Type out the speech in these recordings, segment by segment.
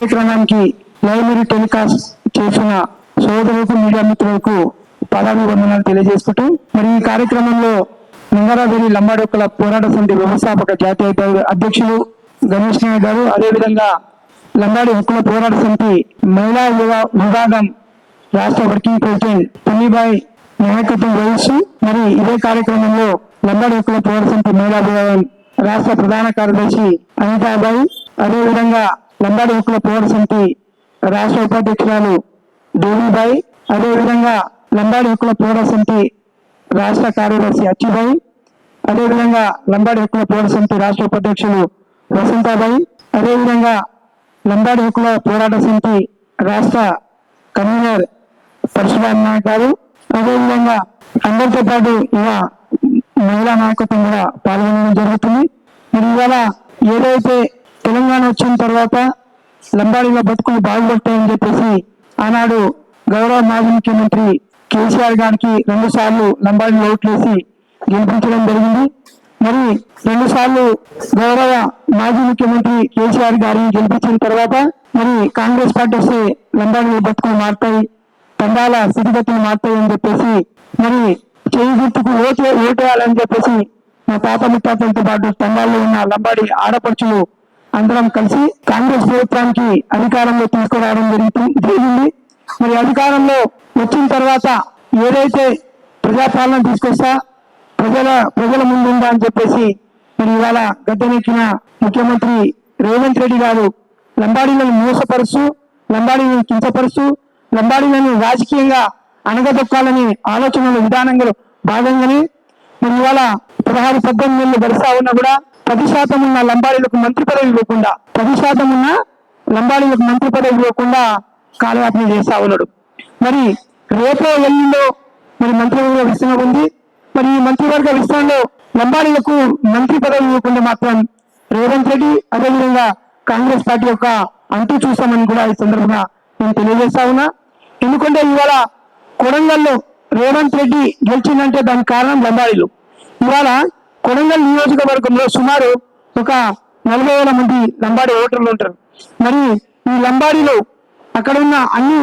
కార్యక్రమానికి live telecast చేసిన సోదరులకు మీడియా మిత్రులకు పదాభివందనాలు తెలియజేసుకుంటూ మరి ఈ కార్యక్రమంలో లింగారావేలి లంబాడొక్కల పోరాట సమితి వ్యవస్థాపక జాతీయ అధ్యక్షులు గణేష్ నాయక్ గారు అదేవిధంగా లంబాడి హక్కుల పోరాట సమితి మహిళా విభాగం రాష్ట్ర వర్కింగ్ ప్రెసిడెంట్ పున్నిబాయ్ నాయకత్వం వహిస్తూ మరి ఇదే కార్యక్రమంలో లంబాడి హక్కుల పోరాట సమితి మహిళా విభాగం రాష్ట్ర ప్రధాన కార్యదర్శి అనితాబాయి అదేవిధంగా లంబాడి హక్కుల పోరాట సమితి రాష్ట్ర ఉపాధ్యక్షురాలు దేవిబాయి అదేవిధంగా లంబాడి హక్కుల పోరాట సమితి రాష్ట్ర కార్యదర్శి అచ్చుబాయి అదేవిధంగా లంబాడి హక్కుల పోరాట సమితి రాష్ట్ర ఉపాధ్యక్షులు వసంతాబాయి అదేవిధంగా లంబాడి హక్కుల పోరాట సమితి రాష్ట్ర కన్వీనర్ పరశురామ్ నాయక్ గారు అదేవిధంగా అందరితో పాటు ఇలా మహిళా నాయకత్వం కూడా పాల్గొనడం జరుగుతుంది. మరి ఇవాళ ఏదైతే తెలంగాణ వచ్చిన తర్వాత లంబాడిలో బతుకులు బాగుపడతాయని చెప్పేసి ఆనాడు గౌరవ మాజీ ముఖ్యమంత్రి కేసీఆర్ గారికి రెండు సార్లు లంబాడీ ఓట్లేసి గెలిపించడం జరిగింది. మరి రెండు సార్లు గౌరవ మాజీ ముఖ్యమంత్రి కేసీఆర్ గారిని గెలిపించిన తర్వాత మరి కాంగ్రెస్ పార్టీ వస్తే లంబాడీ బతుకులు మారుతాయి తండాల స్థితిగతులు మారుతాయి అని చెప్పేసి మరి చేయి గుర్తుకు ఓటు ఓటేయాలని చెప్పేసి మా తాత ముత్తాతలతో పాటు తండాల్లో ఉన్న లంబాడి ఆడపడుచులు అందరం కలిసి కాంగ్రెస్ ప్రభుత్వానికి అధికారంలో తీసుకురావడం జరుగుతుంది జరిగింది. మరి అధికారంలో వచ్చిన తర్వాత ఏదైతే ప్రజాపాలన తీసుకొస్తా ప్రజల ప్రజల ముందుందా అని చెప్పేసి మరి ఇవాళ గద్దెనెక్కిన ముఖ్యమంత్రి రేవంత్ రెడ్డి గారు లంబాడీలను మోసపరుస్తూ లంబాడీలను కించపరుస్తూ లంబాడీలను రాజకీయంగా అణగదొక్కాలని ఆలోచనలు విధానంలో భాగంగానే మరి ఇవాళ పదహారు పద్దెనిమిది నెలలు గడుస్తా ఉన్నా కూడా పది శాతం ఉన్న లంబాడీలకు మంత్రి పదవి ఇవ్వకుండా పది శాతం ఉన్న లంబాడీలకు మంత్రి పదవి ఇవ్వకుండా కాలయాపన చేస్తా ఉన్నాడు. మరి రేపో ఎల్లుండో మరి మంత్రివర్గ విస్తరణ ఉంది. మరి ఈ మంత్రివర్గ విస్తరణలో లంబాడీలకు మంత్రి పదవి ఇవ్వకుండా మాత్రం రేవంత్ రెడ్డి అదేవిధంగా కాంగ్రెస్ పార్టీ యొక్క అంటూ చూస్తామని కూడా ఈ సందర్భంగా నేను తెలియజేస్తా ఉన్నా. ఎందుకంటే ఇవాళ కొడంగల్లో రేవంత్ రెడ్డి గెలిచిందంటే దానికి కారణం లంబాడీలు. ఇవాళ కొడంగల్ నియోజకవర్గంలో సుమారు ఒక నలభై వేల మంది లంబాడి ఓటర్లు ఉంటారు. మరి ఈ లంబాడీలు అక్కడ ఉన్న అన్ని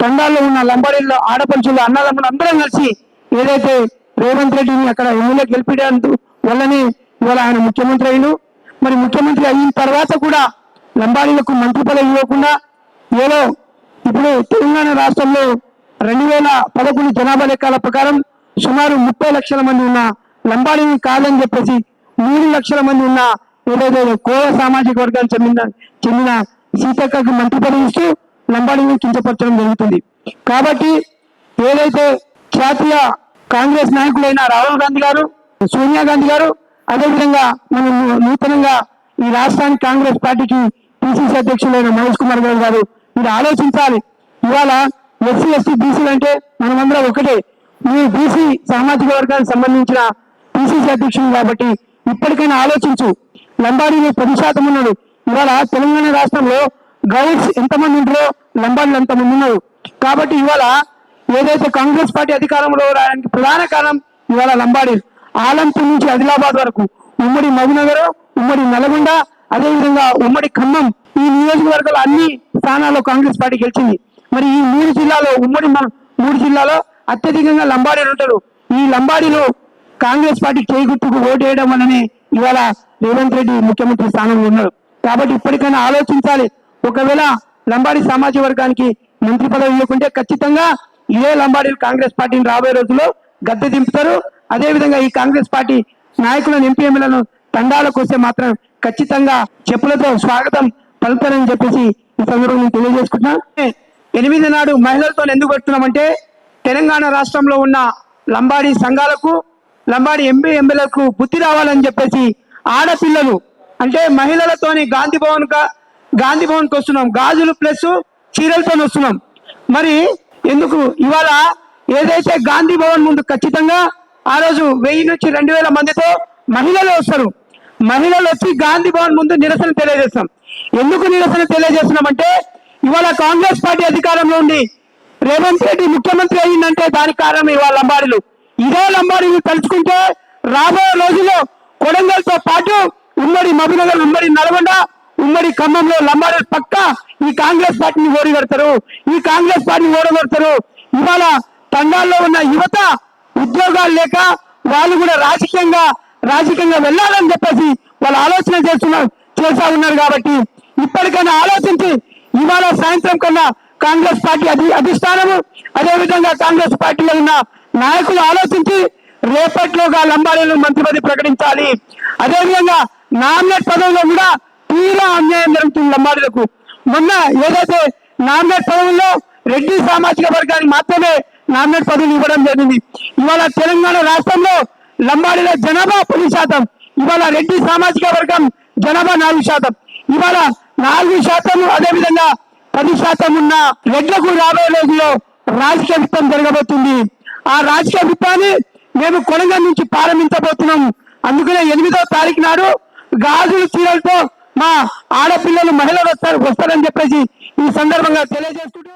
తండాల్లో ఉన్న లంబాడీల్లో ఆడపడుచులు అన్నదమ్ములు అందరం కలిసి ఏదైతే రేవంత్ రెడ్డిని అక్కడ ఎమ్మెల్యే గెలిపించడానికి వల్లనే ఇవాళ ఆయన ముఖ్యమంత్రి అయిన మరి ముఖ్యమంత్రి అయిన తర్వాత కూడా లంబాడీలకు మంత్రి పదవి ఇవ్వకుండా ఏదో ఇప్పుడు తెలంగాణ రాష్ట్రంలో రెండు వేల పదకొండు జనాభా లెక్కల ప్రకారం సుమారు ముప్పై లక్షల మంది ఉన్న లంబాడీని కాదని చెప్పేసి మూడు లక్షల మంది ఉన్న ఏదైతే కోవ సామాజిక వర్గానికి చెందిన చెందిన సీతక్కకు మంత్రి పదవి ఇస్తూ లంబాడీని కించపరచడం జరుగుతుంది. కాబట్టి ఏదైతే జాతీయ కాంగ్రెస్ నాయకులైన రాహుల్ గాంధీ గారు సోనియా గాంధీ గారు అదేవిధంగా మనం నూతనంగా ఈ రాష్ట్రానికి కాంగ్రెస్ పార్టీకి పిసిసి అధ్యక్షులైన మహేష్ కుమార్ గౌడ్ గారు మీరు ఆలోచించాలి. ఇవాళ ఎస్సీ ఎస్టీ బీసీలు అంటే మనమందరం ఒకటే. మీ బీసీ సామాజిక వర్గానికి సంబంధించిన పిసిసి అధ్యక్షుడు కాబట్టి ఇప్పటికైనా ఆలోచించు. లంబాడీలు పది శాతం ఉన్నాడు. ఇవాళ తెలంగాణ రాష్ట్రంలో గౌడ్స్ ఎంతమంది ఉంటారో లంబాడీలు ఎంతమంది ఉన్నారు. కాబట్టి ఇవాళ ఏదైతే కాంగ్రెస్ పార్టీ అధికారంలో రావడానికి ప్రధాన కారణం ఇవాళ లంబాడీలు ఆలంపూర్ నుంచి ఆదిలాబాద్ వరకు. ఉమ్మడి మధునగర్ ఉమ్మడి నల్గొండ అదేవిధంగా ఉమ్మడి ఖమ్మం. ఈ నియోజకవర్గాలు అన్ని స్థానాల్లో కాంగ్రెస్ పార్టీ గెలిచింది. మరి ఈ మూడు జిల్లాలో ఉమ్మడి మూడు జిల్లాలో అత్యధికంగా లంబాడీలు ఉంటారు. ఈ లంబాడీలు కాంగ్రెస్ పార్టీ చేయి గుర్తుకు ఓటు వేయడం వల్లనే ఇవాళ రేవంత్ రెడ్డి ముఖ్యమంత్రి స్థానంలో ఉన్నారు కాబట్టి ఇప్పటికైనా ఆలోచించాలి. ఒకవేళ లంబాడీ సామాజిక వర్గానికి మంత్రి పదవి ఇవ్వకుంటే ఖచ్చితంగా ఇదే లంబాడీలు కాంగ్రెస్ పార్టీని రాబోయే రోజుల్లో గద్దె దింపుతారు. అదేవిధంగా ఈ కాంగ్రెస్ పార్టీ నాయకులను ఎంపీ ఎమ్మెల్యేలను తండాలకు వస్తే మాత్రం ఖచ్చితంగా చెప్పులతో స్వాగతం పలుతారని చెప్పేసి ఈ సందర్భంగా నేను తెలియజేసుకుంటున్నా. ఎనిమిది నాడు మహిళలతో ఎందుకు పెడుతున్నామంటే తెలంగాణ రాష్ట్రంలో ఉన్న లంబాడీ సంఘాలకు లంబాడి ఎంపీ ఎంపీలకు బుద్ధి రావాలని చెప్పేసి ఆడపిల్లలు అంటే మహిళలతోని గాంధీ భవన్ గా- గాంధీ భవన్కి వస్తున్నాం. గాజులు ప్లస్ చీరలతో వస్తున్నాం. మరి ఎందుకు? ఇవాళ ఏదైతే గాంధీ భవన్ ముందు ఖచ్చితంగా ఆ రోజు వెయ్యి నుంచి రెండు వేల మందితో మహిళలు వస్తారు. మహిళలు వచ్చి గాంధీ భవన్ ముందు నిరసన తెలియజేస్తాం. ఎందుకు నిరసన తెలియజేస్తున్నామంటే ఇవాళ కాంగ్రెస్ పార్టీ అధికారంలో ఉండి రేవంత్ రెడ్డి ముఖ్యమంత్రి అయ్యిందంటే దానికి కారణం ఇవాళ లంబాడీలు. ఇదే లంబాడీలు తలుచుకుంటే రాబోయే రోజుల్లో కొడంగల్తో పాటు ఉమ్మడి మబినగర్ ఉమ్మడి నల్గొండ ఉమ్మడి ఖమ్మంలో లంబాడు పక్క ఈ కాంగ్రెస్ పార్టీని ఓడిగడతారు. ఈ కాంగ్రెస్ పార్టీని ఓడగొడతారు. ఇవాళ తండాల్లో ఉన్న యువత ఉద్యోగాలు లేక వాళ్ళు కూడా రాజకీయంగా రాజకీయంగా వెళ్ళాలని చెప్పేసి వాళ్ళు ఆలోచన చేస్తున్నారు చేస్తా ఉన్నారు కాబట్టి ఇప్పటికైనా ఆలోచించి ఇవాళ సాయంత్రం కన్నా కాంగ్రెస్ పార్టీ అధి అధిష్టానము అదేవిధంగా కాంగ్రెస్ పార్టీలో ఉన్న నాయకులు ఆలోచించి రేపట్లోగా లంబాడీలను మంత్రి పదవి ప్రకటించాలి. అదేవిధంగా నామినేట్ పదవిలో కూడా తీరా అన్యాయం జరుగుతుంది లంబాడీలకు. మొన్న ఏదైతే నామినేట్ పదవుల్లో రెడ్డి సామాజిక వర్గానికి మాత్రమే నామినేట్ పదవులు ఇవ్వడం జరిగింది. ఇవాళ తెలంగాణ రాష్ట్రంలో లంబాడీల జనాభా పది శాతం ఇవాళ రెడ్డి సామాజిక వర్గం జనాభా నాలుగు శాతం. ఇవాళ నాలుగు శాతం అదేవిధంగా పది శాతం ఉన్న రెడ్లకు రాబోయే రోజుల్లో రాజకీయ విత్తం జరగబోతుంది. ఆ రాజకీయ విత్తాన్ని మేము కొడంగల్ నుంచి ప్రారంభించబోతున్నాం. అందుకనే ఎనిమిదో తారీఖు నాడు గాజులు చీరలతో మా ఆడపిల్లలు మహిళలు వస్తారు వస్తారని చెప్పేసి ఈ సందర్భంగా తెలియజేస్తుంటూ